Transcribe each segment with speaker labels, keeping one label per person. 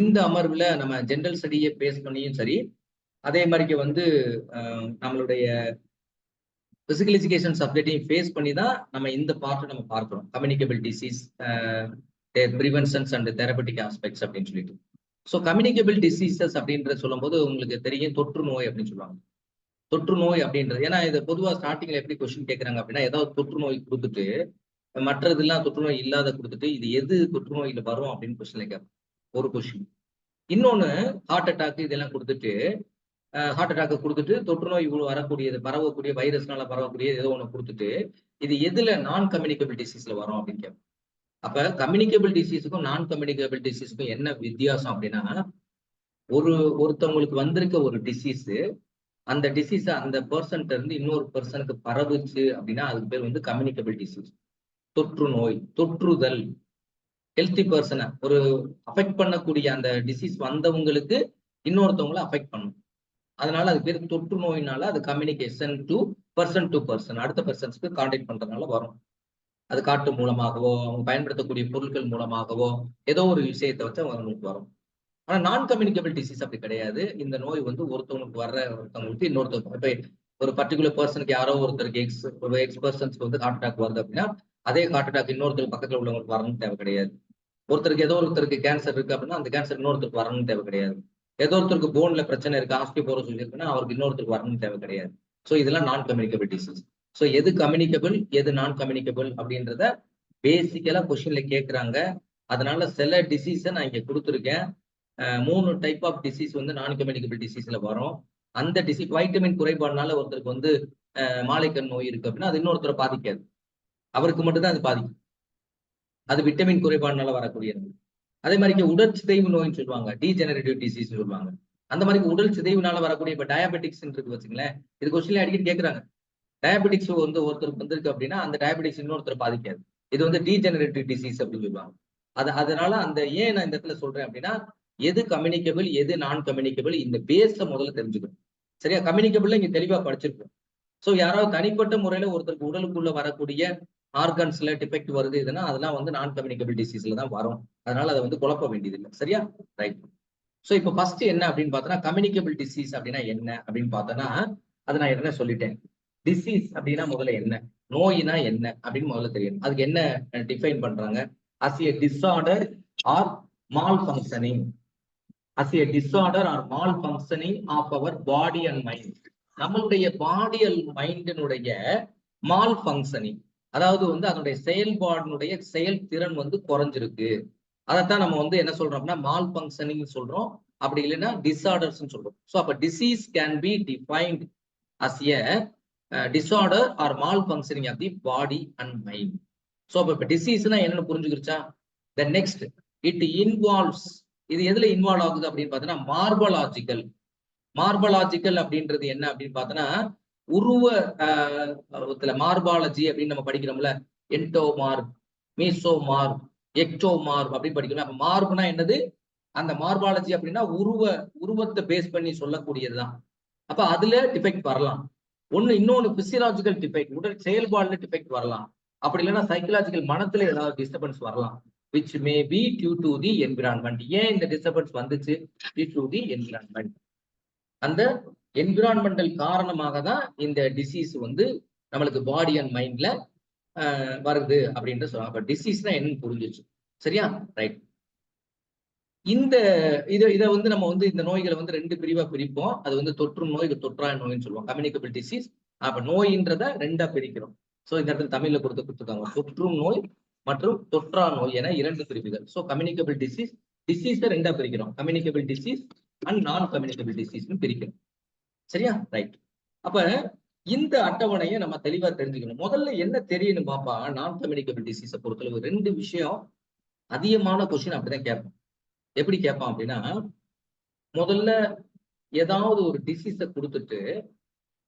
Speaker 1: இந்த அமர்வுல நம்ம general ஸ்டடியை base பண்ணியும் சரி அதே மாதிரிக்கு வந்து நம்மளுடைய பிசிக்கல் எஜுகேஷன் சப்ஜெக்டையும் ஃபேஸ் பண்ணி தான் நம்ம இந்த பார்ட்டை நம்ம பார்க்குறோம். Communicable disease preventions and therapeutic aspects அப்படின்னு சொல்லிட்டு. ஸோ கம்யூனிகபிள் டிசீசஸ் அப்படின்ற சொல்லும்போது உங்களுக்கு தெரியும் தொற்று நோய் அப்படின்னு சொல்லுவாங்க. தொற்று நோய் அப்படின்றது ஏன்னா இது பொதுவாக ஸ்டார்டிங்ல எப்படி கொஸ்டின் கேட்குறாங்க அப்படின்னா ஏதாவது தொற்று நோய் கொடுத்துட்டு மற்றதெல்லாம் தொற்று நோய் இல்லாத கொடுத்துட்டு இது எது தொற்று நோயில் வரும் அப்படின்னு கொஸ்டின்ல கேட்பாங்க. ஒரு கொஷின் இன்னொன்னு ஹார்ட் அட்டாக் இதெல்லாம் கொடுத்துட்டு ஹார்ட் அட்டாக் கொடுத்துட்டு தொற்று நோய் வரக்கூடியது பரவக்கூடிய வைரஸ்னால பரவக்கூடிய ஏதோ ஒன்று கொடுத்துட்டு இது எதுல நான் கம்யூனிகபிள் டிசீஸ்ல வரும் அப்படின்னு கேட்போம் அப்ப கம்யூனிகபிள் டிசீஸுக்கும் நான் கம்யூனிகபிள் டிசீஸுக்கும் என்ன வித்தியாசம் அப்படின்னா ஒரு ஒருத்தவங்களுக்கு வந்திருக்க ஒரு டிசீஸ் அந்த டிசீஸ் அந்த பர்சன்ட்ட இருந்து இன்னொரு பர்சனுக்கு பரவுச்சு அப்படின்னா அதுக்கு பேர் வந்து கம்யூனிகபிள் டிசீஸ் தொற்று நோய் தொற்றுதல். ஹெல்த்தி பர்சனை ஒரு அஃபெக்ட் பண்ணக்கூடிய அந்த டிசீஸ் வந்தவங்களுக்கு இன்னொருத்தவங்களை அஃபெக்ட் பண்ணும். அதனால அது பேர் தொற்று நோயினால அது communication to person to person அடுத்த பர்சன்ஸ்க்கு கான்டாக்ட் பண்றதுனால வரும். அது காட்டு மூலமாகவோ அவங்க பயன்படுத்தக்கூடிய பொருட்கள் மூலமாகவோ ஏதோ ஒரு விஷயத்தை வச்சு அவங்களுக்கு வரும். ஆனா நான் கம்யூனிகபிள் டிசீஸ் அப்படி கிடையாது. இந்த நோய் வந்து ஒருத்தவங்களுக்கு வர்ற ஒருத்தவங்களுக்கு இன்னொருத்தவங்க. இப்ப ஒரு பர்டிகுலர் பர்சனுக்கு யாரோ ஒருத்தருக்கு எக்ஸ் ஒரு எக்ஸ் பர்சன்ஸ்க்கு வந்து ஹார்ட் அட்டாக் வருது அப்படின்னா அதே ஹார்ட் அட்டாக் இன்னொருத்தருக்கு பக்கத்துல உள்ளவங்களுக்கு வரணும்னு தேவை கிடையாது. ஒருத்தருக்கு ஏதோ ஒருத்தருக்கு கேன்சர் இருக்கு அப்படின்னா அந்த கேன்சர் இன்னொருத்தருக்கு வரணும்னு தேவை கிடையாது. ஏதோ ஒருத்தருக்கு போன்ல பிரச்சனை இருக்கு ஆஸ்டியோபோரோசிஸ் இருக்குன்னா அவருக்கு இன்னொருத்தருக்கு வரணும்னு தேவை கிடையாது. ஸோ இதெல்லாம் நான் கம்யூனிகபிள் டிசீஸ் ஸோ எது கம்யூனிகபிள் எது நான் கம்யூனிகபிள் அப்படின்றத பேசிக்கலா கொஸ்டின்ல கேட்குறாங்க அதனால சில டிசீஸை நான் இங்க கொடுத்துருக்கேன். மூணு டைப் ஆஃப் டிசீஸ் வந்து நான் கம்யூனிகபிள் டிசீஸ்ல வரும். அந்த டிசீஸ் வைட்டமின் குறைபாடுனால ஒருத்தருக்கு வந்து மாலைக்கண் நோய் இருக்கு அப்படின்னா அது இன்னொருத்தரை பாதிக்காது. அவருக்கு மட்டும்தான் அது பாதிக்கும். அது விட்டமின் குறைபாடுனால வரக்கூடியது. அதே மாதிரி இங்க உடல் சிதைவு நோய்னு சொல்லுவாங்க டீஜெனரேட்டிவ் டிசீஸ் சொல்லுவாங்க. அந்த மாதிரி உடல் சிதைவுனால வரக்கூடிய இப்ப டயபெட்டிக்ஸ் இருக்கு வச்சுங்களேன் இது கொஸ்டின்ல அடிக்கடி கேட்கறாங்க டயபெட்டிக்ஸ் வந்து ஒருத்தருக்கு வந்திருக்கு அப்படின்னா அந்த டயபெட்டிக்ஸ் இன்னொருத்தர் பாதிக்காது. இது வந்து டீஜெனரேட்டிவ் டிசீஸ் அப்படின்னு சொல்லுவாங்க. அது அதனால அந்த ஏன் நான் இந்த இடத்துல சொல்றேன் அப்படின்னா எது கம்யூனிகபிள் எது நான் கம்யூனிகபிள் இந்த பேஸை முதல்ல தெரிஞ்சுக்கணும். சரியா? கம்யூனிகபிள்ல இங்க தெளிவா படிச்சிருக்கோம். சோ யாராவது தனிப்பட்ட முறையில ஒருத்தருக்கு உடலுக்குள்ள வரக்கூடிய ஆர்கன்ஸ்ல டிஃபெக்ட் வருது இதுன்னா அதெல்லாம் வந்து நான் கம்யூனிகபிள் டிசீஸ்ல தான் வரும். அதனால அதை வந்து குழப்ப வேண்டியது இல்லை சரியா? ரைட் ஸோ இப்போ ஃபர்ஸ்ட் என்ன அப்படின்னு பார்த்தோன்னா கம்யூனிகபிள் டிசீஸ் அப்படின்னா என்ன அப்படின்னு பார்த்தோன்னா அதை நான் என்ன சொல்லிட்டேன். டிசீஸ் அப்படின்னா முதல்ல என்ன? நோயினா என்ன? அப்படின்னு முதல்ல தெரியும் அதுக்கு என்ன டிஃபைன் பண்றாங்க? As a disorder or malfunctioning as a disorder or malfunctioning of our body and mind நம்மளுடைய பாடி அண்ட் மைண்டினுடைய மால் ஃபங்க்ஷனிங் அதாவது வந்து அதனுடைய செயல்பாடினுடைய செயல்திறன் வந்து குறைஞ்சிருக்கு. அதைத்தான் நம்ம வந்து என்ன சொல்றோம்னா மால் ஃபங்க்ஷனிங் சொல்றோம். அப்படி இல்லைன்னா டிஸார்டர்ஸ் சொல்றோம். ஸோ அப்ப disease can be defined as a disorder or malfunctioning of the body and mind so அப்ப இப்போ டிசீஸ்னா என்னன்னு புரிஞ்சுக்கிருச்சா? த நெக்ஸ்ட் இட் இன்வால்வ்ஸ் இது எதுல இன்வால்வ் ஆகுது அப்படின்னு பார்த்தோன்னா மார்பலாஜிக்கல் மார்பலாஜிக்கல் அப்படின்றது என்ன அப்படின்னு பார்த்தோன்னா உருவ மார்பாலஜி அப்படின்னு நம்ம படிக்கிறோம்ல. Endo mark meso mark ecto mark அப்படின்னு படிக்கிறோம் அப்ப மார்புனா என்னது? அந்த மார்பாலஜி அப்படின்னா உருவ உருவத்தை பேஸ் பண்ணி சொல்லக்கூடியதுதான். அப்ப அதுல டிஃபெக்ட் வரலாம். ஒண்ணு இன்னொன்னு பிசியலாஜிக்கல் டிஃபெக்ட் உடல் செயல்பாடுல டிஃபெக்ட் வரலாம். அப்படி இல்லைன்னா சைக்கலாஜிக்கல் மனத்துல ஏதாவது டிஸ்டர்பன்ஸ் வரலாம். Which may be due to the environment ஏன் இந்த டிஸ்டர்பன்ஸ் வந்துச்சு? டியூ டு தி என்விரான்மெண்ட் அந்த என்விரான்மெண்டல் காரணமாக தான் இந்த டிசீஸ் வந்து நம்மளுக்கு பாடி அண்ட் மைண்ட்ல வருது அப்படின்ற சொல்லுவாங்க அப்ப டிசீஸ்னா என்னன்னு புரிஞ்சிச்சு. சரியா? ரைட் இந்த இதை இதை வந்து நம்ம வந்து இந்த நோய்களை வந்து ரெண்டு பிரிவா பிரிப்போம். அது வந்து தொற்று நோய் தொற்றா நோய்னு சொல்லுவோம் கம்யூனிகபிள் டிசீஸ் அப்ப நோயின்றத ரெண்டா பிரிக்கிறோம். ஸோ இந்த இடத்துல தமிழ்ல கொடுத்து கொடுத்துருக்காங்க. தொற்றும் நோய் மற்றும் தொற்றா நோய் என இரண்டு பிரிவுகள். ஸோ கம்யூனிகபிள் டிசீஸ் டிசீஸை ரெண்டா பிரிக்கிறோம். Communicable disease and non communicable டிசீஸ்னு பிரிக்கிறோம். சரியா? ரைட் அப்ப இந்த அட்டவணையை நம்ம தெளிவா தெரிஞ்சுக்கணும். முதல்ல என்ன தெரியணும் பாப்பா? நான் கம்யூனிகபிள் டிசீஸை பொறுத்தளவு ரெண்டு விஷயம் அதிகமான கொஸ்டின் அப்படிதான் கேட்பான் எப்படி கேட்பான் அப்படின்னா முதல்ல ஏதாவது ஒரு டிசீஸை கொடுத்துட்டு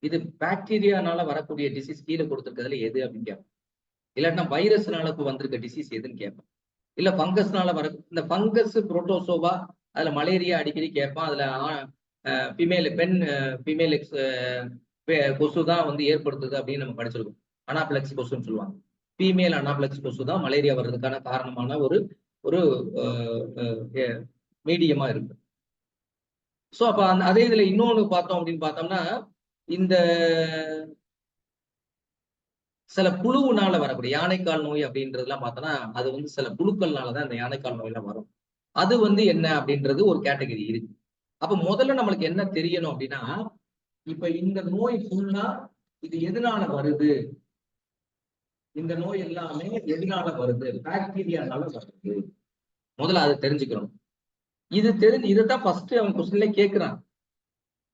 Speaker 1: இது பாக்டீரியானால வரக்கூடிய டிசீஸ் கீழே கொடுத்துருக்கிறதுல எது அப்படின்னு கேட்பேன் இல்லாட்டினா வைரஸ்னால வந்திருக்க டிசீஸ் எதுன்னு கேட்பேன் இல்ல ஃபங்கஸ்னால வர இந்த ஃபங்கஸ் புரோட்டோசோவா அதுல மலேரியா அடிக்கடி கேட்பான் அதுல ஃபீமேல் பெண் ஃபீமேல் எக்ஸ் கொசு தான் வந்து ஏற்படுத்துது அப்படின்னு நம்ம படிச்சிருக்கோம். அனாப்ளெக்ஸ் கொசுன்னு சொல்லுவாங்க. ஃபீமேல் அனாப்ளக்ஸ் கொசு தான் மலேரியா வர்றதுக்கான காரணமான ஒரு ஒரு மீடியமா இருக்கு. ஸோ அப்ப அந்த அதே இதுல இன்னொன்னு பார்த்தோம் அப்படின்னு பார்த்தோம்னா இந்த சில புழுவுனால வரக்கூடிய யானைக்கால் நோய் அப்படின்றதுலாம் பார்த்தோம்னா அது வந்து சில புழுக்கள்னால தான் இந்த யானைக்கால் நோயெல்லாம் வரும். அது வந்து என்ன அப்படின்றது ஒரு கேட்டகரி இருக்கு. அப்ப முதல்ல நம்மளுக்கு என்ன தெரியணும் அப்படின்னா இப்ப இந்த நோய் ஃபுல்லா இது எதனால வருது? இந்த நோய் எல்லாமே எதனால வருது? பாக்டீரியானால வருது. முதல்ல அதை தெரிஞ்சுக்கணும். இது தெரிஞ்சு இதைத்தான் ஃபர்ஸ்ட் அவன் கொஸ்டின்ல கேட்கிறான்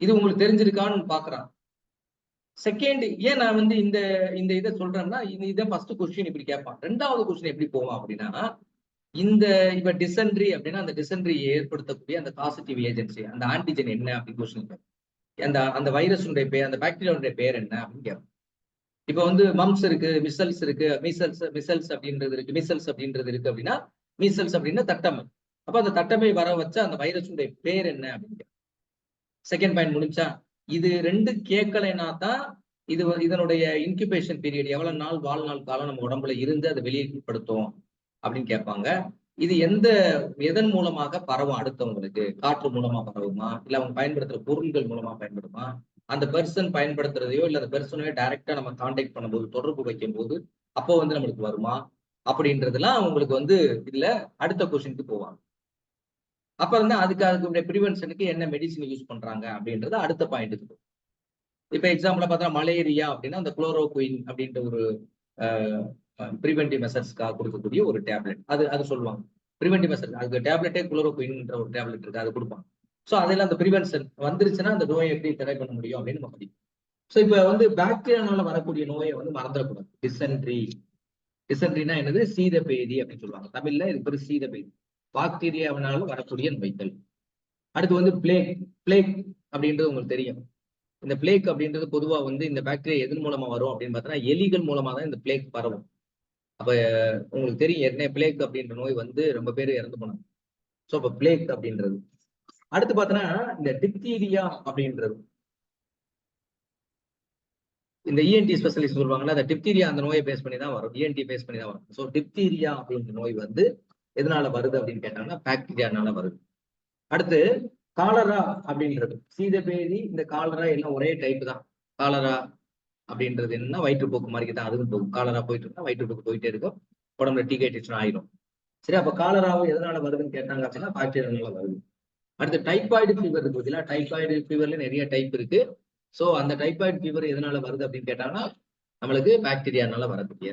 Speaker 1: இது உங்களுக்கு தெரிஞ்சிருக்கான்னு பாக்குறான் செகண்ட் ஏன் நான் வந்து இந்த இந்த இதை சொல்றேன்னா இது இதை ஃபர்ஸ்ட் கொஸ்டின் இப்படி கேட்பான். ரெண்டாவது கொஸ்டின் எப்படி போவான் அப்படின்னா இந்த இப்ப டிசென்ட்ரி அப்படின்னா அந்த டிசென்ட்ரி ஏற்படுத்தக்கூடிய அந்த காசிட்டிவ் ஏஜென்சி அந்த ஆன்டிஜன் என்ன அப்படின்னு கொஸ்டின் அந்த அந்த வைரஸுடைய பேர் அந்த பாக்டீரியாவுடைய பேர் என்ன அப்படின்னு கேட்போம். இப்ப வந்து மம்ஸ் இருக்கு மிசல்ஸ் இருக்கு மிசல்ஸ் மிசல்ஸ் அப்படின்றது இருக்கு மிசல்ஸ் அப்படின்றது இருக்கு அப்படின்னா மீசல்ஸ் அப்படின்னா தட்டமை அப்ப அந்த தட்டமை வர வச்ச அந்த வைரஸுடைய பேர் என்ன அப்படின்னு செகண்ட் பாயிண்ட் முடிஞ்சா இது ரெண்டு கேட்கலைன்னா தான் இது இதனுடைய இன்குபேஷன் பீரியட் எவ்வளவு நாள் வாழ்நாள் காலம் நம்ம உடம்புல இருந்து அதை வெளியேற்படுத்தும் அப்படின்னு கேட்பாங்க. இது எந்த எதன் மூலமாக பரவும் அடுத்தவங்களுக்கு? காற்று மூலமா பரவுமா? இல்ல அவங்க பயன்படுத்துற பொருள்கள் மூலமா பயன்படுமா? அந்த பெர்சன் பயன்படுத்துறதையோ இல்ல அந்த பெர்சனையோ டைரக்டா நம்ம கான்டாக்ட் பண்ணும்போது தொடர்பு வைக்கும் போது அப்போ வந்து நம்மளுக்கு வருமா? அப்படின்றதுலாம் அவங்களுக்கு வந்து இதுல அடுத்த கொஸ்டினுக்கு போவாங்க. அப்ப வந்து அதுக்கு அதுக்கு ப்ரிவென்ஷனுக்கு என்ன மெடிசின் யூஸ் பண்றாங்க? அப்படின்றது அடுத்த பாயிண்ட்டுக்கு போகும். இப்ப எக்ஸாம்பிள் பார்த்தா மலேரியா அப்படின்னா அந்த குளோரோகுயின் அப்படின்ற ஒரு ப்ரிவென்டிவ் மெசர்ஸ்க்காக கொடுக்கக்கூடிய ஒரு டேப்லெட் அது அது சொல்லுவாங்க. ப்ரிவென்டிவ் மெசர்ஸ் அதுக்கு டேப்லெட்டே குளோரோகுயின்ற ஒரு டேப்லெட் இருக்கு. அது கொடுப்பாங்க. ஸோ அதில் அந்த ப்ரிவென்ஷன் வந்துருச்சுன்னா அந்த நோயை எப்படி தடை பண்ண முடியும் அப்படின்னு நம்ம படிக்கும் ஸோ இப்போ வந்து பாக்டீரியானால வரக்கூடிய நோயை வந்து மறந்துடக்கூடாது. டிசென்ட்ரி டிசென்ட்ரினா என்னது? சீதபேதி அப்படின்னு சொல்லுவாங்க. தமிழ்ல இது பேர் சீதபேதி. பாக்டீரியாவினால வரக்கூடிய நோய்கள் அடுத்து வந்து பிளேக் பிளேக் அப்படின்றது உங்களுக்கு தெரியும். இந்த பிளேக் அப்படின்றது பொதுவாக வந்து இந்த பாக்டீரியா எதன் மூலமா வரும் அப்படின்னு பார்த்தோன்னா எலிகள் மூலமா தான் இந்த பிளேக் பரவும். அப்ப உங்களுக்கு தெரியும் ஏற்கனவே பிளேக் அப்படின்ற நோய் வந்து ரொம்ப பேர் இறந்து போனாங்க. ஸோ அப்ப பிளேக் அப்படின்றது. அடுத்து பார்த்தோன்னா இந்த டிப்தீரியா அப்படின்றது. இந்த இஎன்டி ஸ்பெஷலிஸ்ட் சொல்லுவாங்கன்னா அந்த டிப்தீரியா அந்த நோயை பேஸ் பண்ணி தான் வரும். இஎன்டி பேஸ் பண்ணி தான் வரும். ஸோ டிப்தீரியா அப்படின்ற நோய் வந்து எதனால வருது அப்படின்னு கேட்டாங்கன்னா பாக்டீரியானால வருது. அடுத்து காலரா அப்படின்றது. சீதபேதி இந்த காலரா எல்லாம் ஒரே டைப் தான். காலரா அப்படின்றது என்ன? வயிற்றுப்போக்கு மாதிரி தான் அதுவும் போகும். காலரா போயிட்டு இருந்தா வயிற்றுப்போக்கு போயிட்டே இருக்கும். உடம்புல டீகைட்டேஷன் ஆயிரும். சரி அப்ப காலராவும் எதனால வருதுன்னு கேட்டாங்க அப்படின்னா பாக்டீரியானால வருது. அடுத்து டைபாய்டு ஃபீவர் இருக்கு பார்த்தீங்களா? டைபாய்டு ஃபீவர்ல நிறைய டைப் இருக்கு. ஸோ அந்த டைபாய்டு ஃபீவர் எதனால வருது அப்படின்னு கேட்டாங்கன்னா நம்மளுக்கு பாக்டீரியானால வரக்கூடிய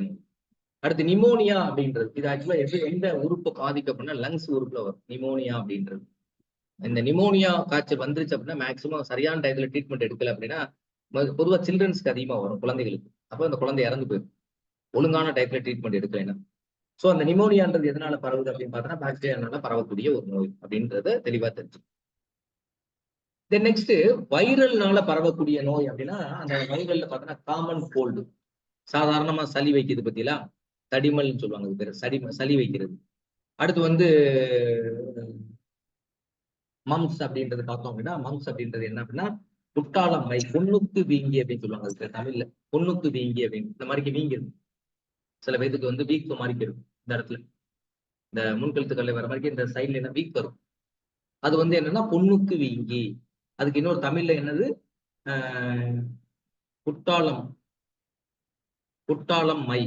Speaker 1: அடுத்து நிமோனியா அப்படின்றது. இது ஆக்சுவலா எப்படி எந்த உறுப்பை அப்படின்னா லங்ஸ் உறுப்புல வரும். நிமோனியா அப்படின்றது. இந்த நிமோனியா காய்ச்சல் வந்துருச்சு அப்படின்னா மேக்சிமம் சரியான டயத்துல ட்ரீட்மெண்ட் எடுக்கல அப்படின்னா பொதுவாக சில்ட்ரன்ஸ்க்கு அதிகமாக வரும் குழந்தைகளுக்கு. அப்போ அந்த குழந்தை இறந்து போயிடும். ஒழுங்கான டயத்துல ட்ரீட்மெண்ட் எடுக்கலைன்னா ஸோ அந்த நிமோனியான்றது எதனால பரவுது அப்படின்னு பார்த்தோன்னா பாக்டீரியானால பரவக்கூடிய ஒரு நோய் அப்படின்றத தெளிவாக தெரிஞ்சு தென் நெக்ஸ்ட் வைரல்னால பரவக்கூடிய நோய் அப்படின்னா அந்த வைரல்ல பார்த்தோன்னா காமன் கோல்டு சாதாரணமா சளி வைக்கிறது பத்திலாம் தடிமல்னு சொல்லுவாங்க அது பேர். சளி சளி வைக்கிறது. அடுத்து வந்து மம்ஸ் அப்படின்றது பார்த்தோம் அப்படின்னா மம்ஸ் அப்படின்றது என்ன அப்படின்னா குட்டாளம் மை பொண்ணுக்கு வீங்கி அப்படின்னு சொல்லுவாங்க தமிழ்ல. பொண்ணுக்கு வீங்கி அப்படின்னு. இந்த மாதிரிக்கு வீங்கிருக்கும் சில பேத்துக்கு வந்து வீக் மாதிரி இருக்கும் இந்த இடத்துல. இந்த முன்கழுத்துக்கல்ல வர மாதிரி இந்த சைட்ல என்ன வீக் வரும். அது வந்து என்னன்னா பொண்ணுக்கு வீங்கி. அதுக்கு இன்னொரு தமிழ்ல என்னது? குட்டாளம் குட்டாளம் மை.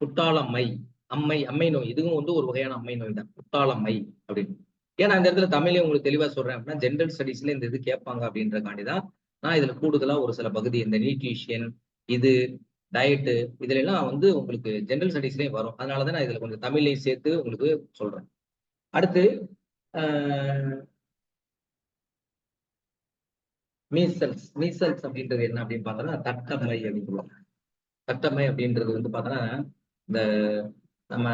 Speaker 1: குட்டாளம் மை. அம்மை அம்மை நோய். இதுவும் வந்து ஒரு வகையான அம்மை நோய் தான். குட்டாளம் மை அப்படின்னு. ஏன்னா அந்த இடத்துல தமிழே உங்களுக்கு தெளிவா சொல்றேன் அப்படின்னா ஜென்ரல் ஸ்டடிஸ்ல இந்த இது கேட்பாங்க அப்படின்றக்காண்டி தான் நான் இதுல கூடுதலா ஒரு சில பகுதி இந்த நியூட்ரிஷியன் இது டயட்டு இதுல எல்லாம் வந்து உங்களுக்கு ஜென்ரல் ஸ்டடிஸ்லயே வரும். அதனாலதான் நான் இதுல கொஞ்சம் தமிழையும் சேர்த்து உங்களுக்கு சொல்றேன். அடுத்து மீசல்ஸ் மீசல்ஸ் அப்படின்றது என்ன அப்படின்னு பார்த்தோம்னா தட்டம்மை அப்படின்னு சொல்லுவாங்க. தட்டம்மை அப்படின்றது வந்து பார்த்தோன்னா இந்த நம்ம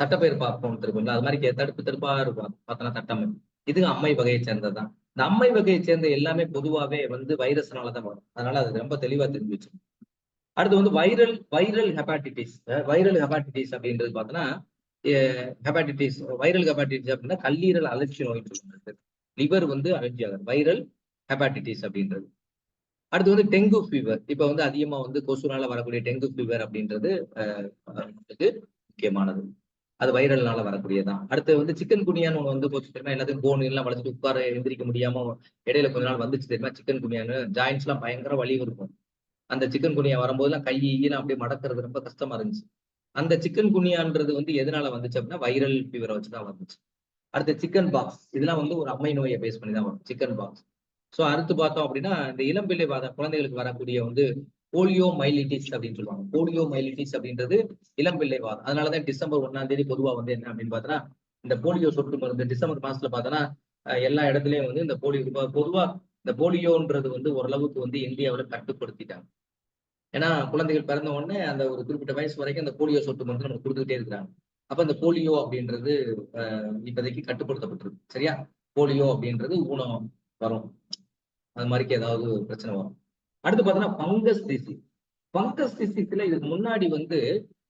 Speaker 1: தட்டப்பயிர் பார்ப்போம் இருக்கும்ல அது மாதிரி தடுப்பு தடுப்பா இருக்கும். பார்த்தோன்னா தட்டமை இது அம்மை வகையை சேர்ந்ததுதான் இந்த அம்மை வகையை சேர்ந்த எல்லாமே பொதுவாகவே வந்து வைரஸ்னாலதான் வரும். அதனால அது ரொம்ப தெளிவா தெரிஞ்சு அடுத்து வந்து viral viral hepatitis viral hepatitis அப்படின்றது பார்த்தோன்னா ஹெபாட்டிட்டிஸ் வைரல் ஹெபாட்டிட்டிஸ் அப்படின்னா கல்லீரல் அலர்ச்சி நோய் லிவர் வந்து அலர்ஜி ஆகுது. வைரல் ஹெபாட்டிட்டிஸ் அப்படின்றது. அடுத்து வந்து டெங்கு ஃபீவர் இப்போ வந்து அதிகமா வந்து கொசுனால வரக்கூடிய டெங்கு ஃபீவர் அப்படின்றது முக்கியமானது. அது வைரல்னால வரக்கூடியதான் அடுத்து வந்து சிக்கன் குனியான்னு ஒன்று வந்து போச்சு தெரியுமா? எல்லாத்தையும் போன் எல்லாம் வளர்த்துட்டு உட்கார எந்திரிக்க முடியாம இடையில கொஞ்ச நாள் வந்துச்சு தெரியுமா? சிக்கன் குனியான்னு. ஜாயின்ஸ் எல்லாம் பயங்கர வலி இருக்கும் அந்த சிக்கன் குனியா வரும்போதெல்லாம் கை ஈலாம் அப்படியே மடக்கிறது ரொம்ப கஷ்டமா இருந்துச்சு. அந்த சிக்கன் குனியான்றது வந்து எதனால வந்துச்சு அப்படின்னா வைரல் ஃபீவரை வச்சுதான் வந்துச்சு. அடுத்து சிக்கன் பாக்ஸ் இதெல்லாம் வந்து ஒரு அம்மை நோயை பேஸ் பண்ணி தான் வரும். சிக்கன் பாக்ஸ் ஸோ அடுத்து பார்த்தோம் அப்படின்னா இந்த இளம்பிள்ளை வாத குழந்தைகளுக்கு வரக்கூடிய வந்து போலியோ மைலிட்டிஸ் அப்படின்னு சொல்லுவாங்க. போலியோ மைலிட்டிஸ் அப்படின்றது இளம்பிள்ளைவாதம் அதனாலதான் டிசம்பர் ஒன்னாம் தேதி பொதுவா வந்து என்ன அப்படின்னு பார்த்தோன்னா இந்த போலியோ சொட்டு மருந்து டிசம்பர் மாசத்துல பார்த்தோன்னா எல்லா இடத்துலயும் வந்து இந்த போலியோ பொதுவா இந்த போலியோன்றது வந்து ஓரளவுக்கு வந்து இந்தியாவில் கட்டுப்படுத்திட்டாங்க. ஏன்னா குழந்தைகள் பிறந்த உடனே அந்த ஒரு குறிப்பிட்ட வயசு வரைக்கும் அந்த போலியோ சொட்டு மருந்து நம்ம கொடுத்துக்கிட்டே இருக்கிறாங்க. அப்ப இந்த போலியோ அப்படின்றது இப்போதைக்கு கட்டுப்படுத்தப்பட்டிருக்கு. சரியா? போலியோ அப்படின்றது ஊனம் வரும். அது மாதிரிக்கு ஏதாவது பிரச்சனை வரும். அடுத்து பார்த்தோன்னா பங்கஸ் டிசீஸ் பங்கஸ் டிசீஸ்ல இதுக்கு முன்னாடி வந்து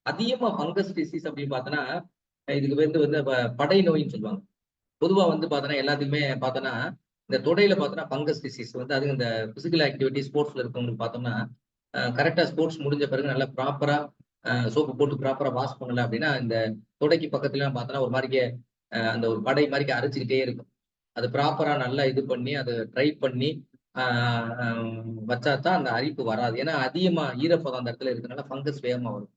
Speaker 1: அதிகமா பங்கஸ் டிசீஸ் அப்படின்னு பார்த்தோன்னா இதுக்கு வந்து வந்து படை நோயின்னு சொல்லுவாங்க. பொதுவா வந்து பார்த்தோன்னா எல்லாத்துக்குமே பார்த்தோன்னா இந்த தொடையில பார்த்தோன்னா பங்கஸ் டிசீஸ் வந்து அது இந்த பிசிக்கல் ஆக்டிவிட்டி ஸ்போர்ட்ஸ்ல இருக்கவங்களுக்கு பார்த்தோம்னா கரெக்டா ஸ்போர்ட்ஸ் முடிஞ்ச பிறகு நல்லா ப்ராப்பரா சோப்பு போட்டு ப்ராப்பரா வாஷ் பண்ணல அப்படின்னா இந்த தொடைக்கு பக்கத்துல பார்த்தோன்னா ஒரு மாதிரிக்கே அந்த ஒரு படை மாதிரி அரைச்சிக்கிட்டே இருக்கும். அது ப்ராப்பரா நல்லா இது பண்ணி அதை ட்ரை பண்ணி வச்சா தான் அந்த அரிப்பு வராது. ஏன்னா அதிகமா ஈரப்பதம் அந்த இடத்துல இருக்கிறனால ஃபங்கஸ் வேகமா வரும்.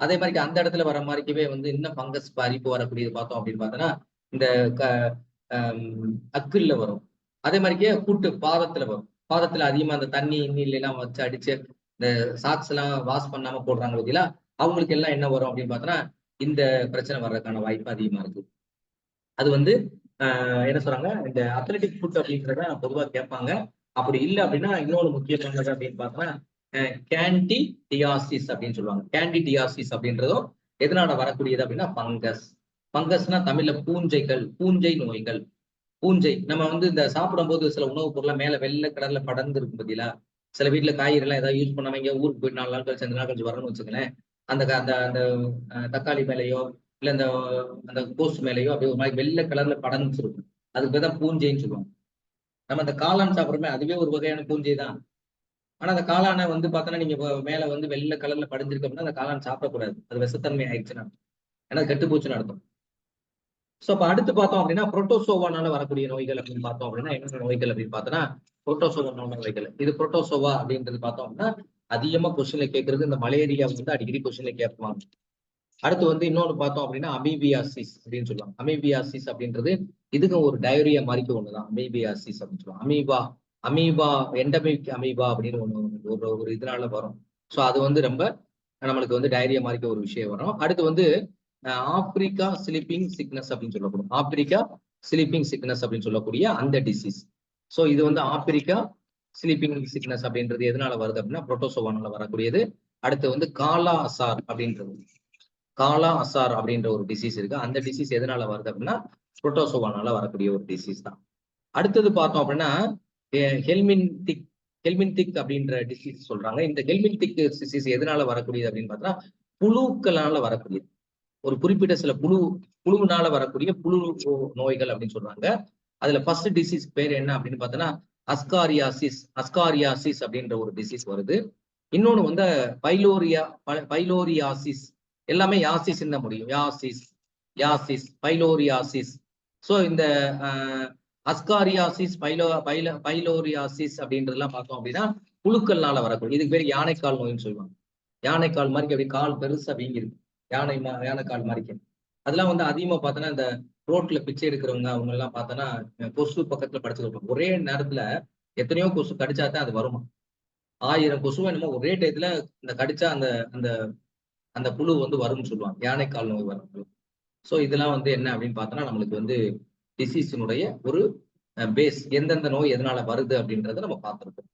Speaker 1: அதே மாதிரி அந்த இடத்துல வர மாதிரிக்கவே வந்து இன்னும் ஃபங்கஸ் அரிப்பு வரக்கூடியது பார்த்தோம் அப்படின்னு பார்த்தோன்னா இந்த அக்கில்ல வரும். அதே மாதிரிக்கே கூட்டு பாதத்துல வரும். பாதத்துல அதிகமா அந்த தண்ணி இன்னில எல்லாம் வச்சு அடிச்சு இந்த சாக்ஸ் எல்லாம் வாஷ் பண்ணாம போடுறாங்க பார்த்தீங்களா அவங்களுக்கு எல்லாம் என்ன வரும் அப்படின்னு பார்த்தோன்னா இந்த பிரச்சனை வர்றதுக்கான வாய்ப்பு அதிகமா இருக்கு. அது வந்து என்ன சொல்றாங்க? இந்த அத்லட்டிக் ஃபுட் அப்படிங்கிறத பொதுவாக கேட்பாங்க. அப்படி இல்லை அப்படின்னா இன்னொரு முக்கியமானது அப்படின்னு பார்த்தோம்னா கேண்டி டியாசிஸ் அப்படின்னு சொல்லுவாங்க. கேண்டி டியாசிஸ் அப்படின்றதும் எதனால வரக்கூடியது அப்படின்னா பங்கஸ் பங்கஸ்னா தமிழ்ல பூஞ்சைகள் பூஞ்சை நோய்கள். பூஞ்சை நம்ம வந்து இந்த சாப்பிடும் போது சில உணவுப் பொருளை மேல வெள்ளை கடல்ல படர்ந்து இருக்கும் பதிலா சில வீட்டுல காய்கறி எல்லாம் ஏதாவது யூஸ் பண்ணாம ஊருக்கு போய் நாலு நாள் கழிச்சு அஞ்சு நாள் கழிச்சு வரணும்னு வச்சுக்கலேன் அந்த அந்த அந்த தக்காளி மேலேயோ இல்ல இந்த அந்த கோஸ் மேலேயோ அப்படியே ஒரு மாதிரி வெள்ளை கலர்ல படர்ந்துச்சிருக்கும் அதுக்கு பேர் தான் பூஞ்சைன்னு சொல்லுவாங்க. நம்ம அந்த காளான் சாப்பிட்றோமே அதுவே ஒரு வகையான பூஞ்சை தான் ஆனா அந்த காளானை வந்து பார்த்தோன்னா நீங்க மேல வந்து வெள்ளை கலர்ல படிஞ்சிருக்கு அப்படின்னா அந்த காளான் சாப்பிடக்கூடாது. அது விஷத்தன்மை ஆயிடுச்சுன்னா. ஏன்னா கெட்டு போச்சுன்னு அர்த்தம். ஸோ அப்ப அடுத்து பார்த்தோம் அப்படின்னா புரோட்டோசோவானால வரக்கூடிய நோய்கள் அப்படின்னு பார்த்தோம் அப்படின்னா என்னென்ன நோய்கள் அப்படின்னு பார்த்தோன்னா புரோட்டோசோவா நோய்கள். இது புரோட்டோசோவா அப்படின்றது பார்த்தோம் அப்படின்னா அதிகமா கொஸ்டின்ல கேட்கறது இந்த மலேரியா வந்து அடிக்கடி கொஸ்டின்ல கேட்பாங்க. அடுத்து வந்து இன்னொன்று பார்த்தோம் அப்படின்னா அமீபியாசிஸ் அப்படின்னு சொல்லலாம் அமீபியாசிஸ் அப்படின்றது இதுக்கும் ஒரு டயோரியா மாதிரிக்கு ஒண்ணுதான். அமீபியாசிஸ் அப்படின்னு சொல்லலாம் அமீபா அமீபா எண்டமிக் அமீபா அப்படின்னு ஒண்ணு ஒரு ஒரு இதனால வரும். ஸோ அது வந்து ரொம்ப நம்மளுக்கு வந்து டயரியா மாதிரிக்கு ஒரு விஷயம் வரும். அடுத்து வந்து ஆப்பிரிக்கா ஸ்லீப்பிங் சிக்னஸ் அப்படின்னு சொல்லக்கூடும் ஆப்பிரிக்கா ஸ்லீப்பிங் சிக்னஸ் அப்படின்னு சொல்லக்கூடிய அந்த டிசீஸ் ஸோ இது வந்து ஆப்பிரிக்கா ஸ்லீப்பிங் சிக்னஸ் அப்படின்றது எதனால வருது அப்படின்னா புரோட்டோசோவானால வரக்கூடியது. அடுத்து வந்து காலா அசார் அப்படின்றது. காலா அசார் அப்படின்ற ஒரு டிசீஸ் இருக்கு. அந்த டிசீஸ் எதனால வருது அப்படின்னா புரோட்டோசோவானால வரக்கூடிய ஒரு டிசீஸ் தான். அடுத்தது பார்த்தோம் அப்படின்னா ஹெல்மின்டிக் ஹெல்மின்டிக் அப்படின்ற டிசீஸ் சொல்றாங்க. இந்த ஹெல்மின்டிக் டிசீஸ் எதனால வரக்கூடியது அப்படின்னு பார்த்தா புழுக்களால வரக்கூடியது. ஒரு குறிப்பிட்ட சில புழு புழுவினால வரக்கூடிய புழு நோய்கள் அப்படின்னு சொல்றாங்க. அதுல ஃபர்ஸ்ட் டிசீஸ் பேர் என்ன அப்படின்னு பார்த்தோன்னா அஸ்காரியாசிஸ் அஸ்காரியாசிஸ் அப்படின்ற ஒரு டிசீஸ் வருது. இன்னொன்று வந்து பைலோரியா பைலோரியாசிஸ் எல்லாமே யாசிஸ் தான் முடியும். யாசிஸ் யாசிஸ் பைலோரியாசிஸ். ஸோ இந்த அஸ்காரியாசிஸ் பைலோ பைல பைலோரியாசிஸ் அப்படின்றதெல்லாம் பார்த்தோம் அப்படின்னா புழுக்கள்னால வரக்கூடிய இதுக்கு பேர் யானைக்கால் நோய்னு சொல்லுவாங்க. யானைக்கால் மாதிரி அப்படி கால் பெருசா வீங்கிருக்கு யானை யானைக்கால் மாதிரி அதெல்லாம் வந்து அதிகமா பார்த்தோன்னா இந்த ரோட்ல பிச்சை எடுக்கிறவங்க அவங்க எல்லாம் பார்த்தோன்னா கொசு பக்கத்துல படிச்சுட்டு ஒரே நேரத்துல எத்தனையோ கொசு கடிச்சா தான் அது வருமா? ஆயிரம் கொசுவும் என்னமோ ஒரே டயத்துல இந்த கடிச்சா அந்த அந்த அந்த புழு வந்து வரும்னு சொல்லுவாங்க. யானைக்கால் நோய் வரும். ஸோ இதெல்லாம் வந்து என்ன அப்படின்னு பார்த்தோன்னா நம்மளுக்கு வந்து டிசீஸினுடைய ஒரு பேஸ் எந்தெந்த நோய் எதனால வருது அப்படின்றத நம்ம பார்த்துருக்கோம்.